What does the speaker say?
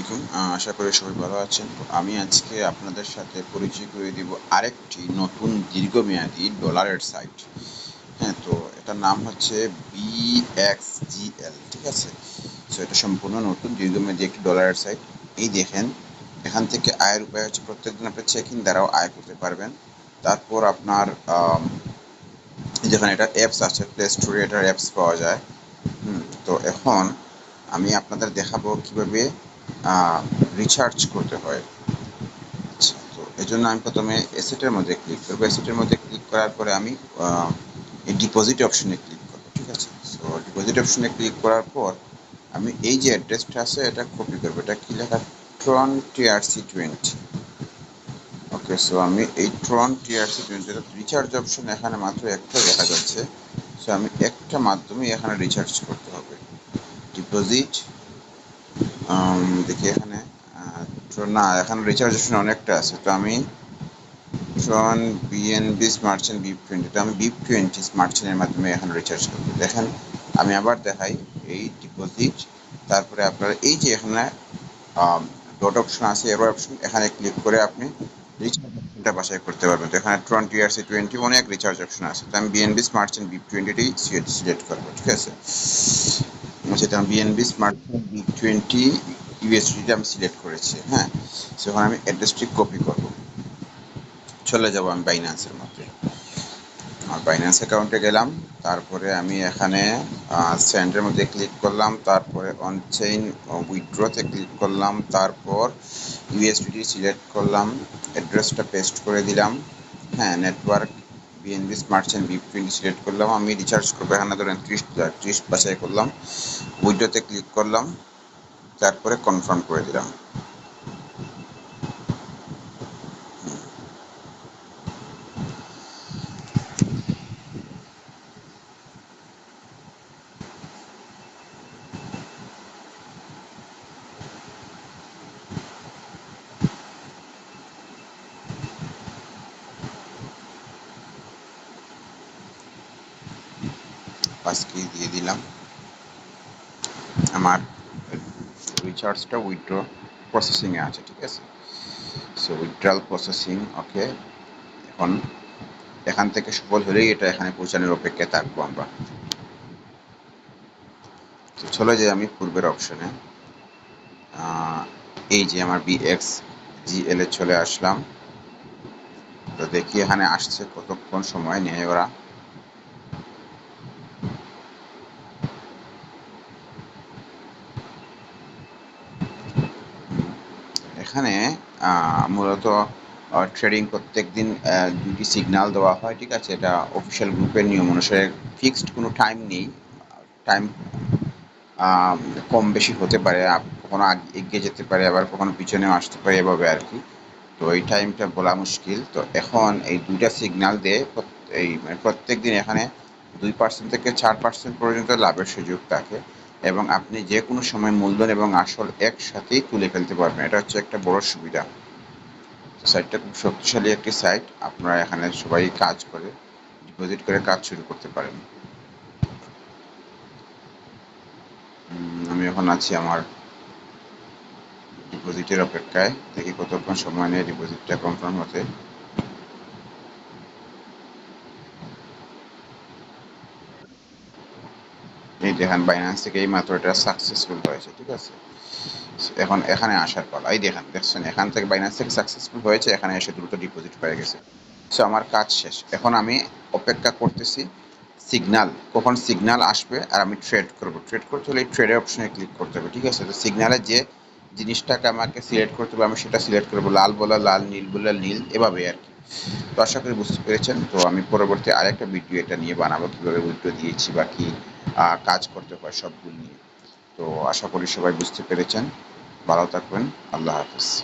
আলাইকুম। আশা করি সবাই ভালো আছেন। আমি আজকে আপনাদের সাথে পরিচয় করে দিব আরেকটি নতুন দীর্ঘমেয়াদী ডলারের সাইট হ্যাঁ তো এটার নাম হচ্ছে বিএক্সজিএল ঠিক আছে? সো এটা সম্পূর্ণ নতুন, দীর্ঘমেয়াদী একটি ডলারের সাইট এই দেখেন, এখান থেকে আয়ের উপায় হচ্ছে প্রত্যেকদিন আপনি চেক ইন দ্বারাও আয় করতে পারবেন। তারপর আপনার যেখানে এটা অ্যাপস আছে প্লে স্টোরে এটার অ্যাপস পাওয়া যায়। তো এখন আমি আপনাদের দেখাবো কীভাবে রিচার্জ করতে হয়। আচ্ছা তো এই জন্য আমি প্রথমে এসেটের মধ্যে ক্লিক করব। এসেটের মধ্যে ক্লিক করার পরে আমি এই ডিপোজিট অপশনে ক্লিক করব, ঠিক আছে? সো ডিপোজিট অপশনে ক্লিক করার পর আমি এই যে অ্যাড্রেসটা আছে, এটা কপি করব। এটা কি লেখা? Tron TRC twenty okay so আমি এই Tron TRC twenty recharge option এখানে মাত্র একটা দেখা যাচ্ছে। সো আমি একটা মাধ্যমে এখানে রিচার্জ করতে হবে। ডিপোজিট দেখি এখানে। না, এখানে রিচার্জ অপশন অনেকটা আছে। তো আমি Tron BNB smart chain BEP twenty তো আমি বিপ টোয়েন্টি স্মার্ট চেনের মাধ্যমে এখানে রিচার্জ করব। দেখেন, আমি আবার দেখাই এই ডিপোজিট তারপরে আপনার এই যে এখানে ডট অপশন আছে এরো অপশন এখানে ক্লিক করে আপনি রিচার্জ অপশনটা বাছাই করতে পারবেন তো এখানে টোয়েন্টি আর সি টোয়েন্টি অনেক রিচার্জ অপশন আছে। তো আমি বিএনবি স্মার্ট চেন বিপ টোয়েন্টিটি সিলেক্ট করব, ঠিক আছে? সেটা আমি বিএনবি স্মার্ট বি টোয়েন্টি ইউএসডিটা আমি সিলেক্ট করেছি হ্যাঁ? সেখানে আমি অ্যাড্রেসটি কপি করব। চলে যাব আমি বাইন্যান্সের মধ্যে। বাইন্যান্স অ্যাকাউন্টে গেলাম। তারপরে আমি এখানে সেন্ডের মধ্যে ক্লিক করলাম। তারপরে অনচেইন উইথড্রতে ক্লিক করলাম। তারপর ইউএসডিটি সিলেক্ট করলাম। অ্যাড্রেসটা পেস্ট করে দিলাম। হ্যাঁ network BNB smart chain B twenty select করলাম। আমি রিচার্জ করব। এখানে ধরেন ত্রিশ ত্রিশ বাছাই করলাম। উইডোতে ক্লিক করলাম। তারপরে কনফার্ম করে দিলাম। আজকে দিয়ে দিলাম। আমার রিচার্জটা উইথড্র প্রসেসিংয়ে আছে, ঠিক আছে? সো উইথড্রাল প্রসেসিং ওকে এখন এখান থেকে সফল হলেই এটা এখানে পৌঁছানোর অপেক্ষায় থাকব আমরা। তো চলে যাই আমি পূর্বের অপশনে এই যে আমার বিএক্স জিএল এ চলে আসলাম। তো দেখি এখানে আসছে কতক্ষণ সময় নেয় ওরা। এখানে মূলত ট্রেডিং প্রত্যেক দিন দুটি সিগন্যাল দেওয়া হয়, ঠিক আছে? এটা অফিসিয়াল গ্রুপের নিয়ম অনুসারে ফিক্সড কোনো টাইম নেই। টাইম কম বেশি হতে পারে কখনো এগিয়ে যেতে পারে, আবার কখনো পিছনেও আসতে পারে এভাবে আর কি। তো এই টাইমটা বলা মুশকিল। তো এখন এই দুইটা সিগন্যাল দিয়ে এই মানে প্রত্যেক দিন এখানে দুই পার্সেন্ট থেকে চার পার্সেন্ট পর্যন্ত লাভের সুযোগ থাকে। এবং আপনি যে কোনো সময় মূলধন এবং আসল একসাথেই তুলে ফেলতে পারবেন। এটা হচ্ছে একটা বড় সুবিধা। সাইটটা খুব শক্তিশালী একটি সাইট। আপনারা এখানে সবাই কাজ করে, ডিপোজিট করে কাজ শুরু করতে পারেন। আমি এখন আছি আমার ডিপোজিটের অপেক্ষায়। দেখি কতক্ষণ সময় নেয় ডিপোজিটটা কনফার্ম হতে। দেখেন বাইন্যান্স থেকে এই মাত্র এটা সাকসেসফুল হয়েছে, ঠিক আছে? এখন এখানে আসার পর, এই দেখেন, দেখছেন, এখান থেকে বাইন্যান্স থেকে সাকসেসফুল হয়েছে, এখানে এসে দ্রুত ডিপোজিট হয়ে গেছে। সো আমার কাজ শেষ। এখন আমি অপেক্ষা করতেছি সিগন্যাল কখন সিগনাল আসবে আর আমি ট্রেড করব। ট্রেড করতে হলে ট্রেডের অপশনে ক্লিক করতে হবে, ঠিক আছে? তো সিগনালে যে জিনিসটাকে আমাকে সিলেক্ট করতে হবে, আমি সেটা সিলেক্ট করব। লাল বলা, লাল, নীল বলা, নীল এভাবে আর কি। তো আশা করি বুঝতে পেরেছেন। তো আমি পরবর্তী আরেকটা ভিডিও এটা নিয়ে বানাবো, কীভাবে উইড্রো দিয়েছি বা কী কাজ করতে পারে সবগুলো নিয়ে। তো আশা করি সবাই বুঝতে পেরেছেন। ভালো থাকবেন। আল্লাহ হাফিজ।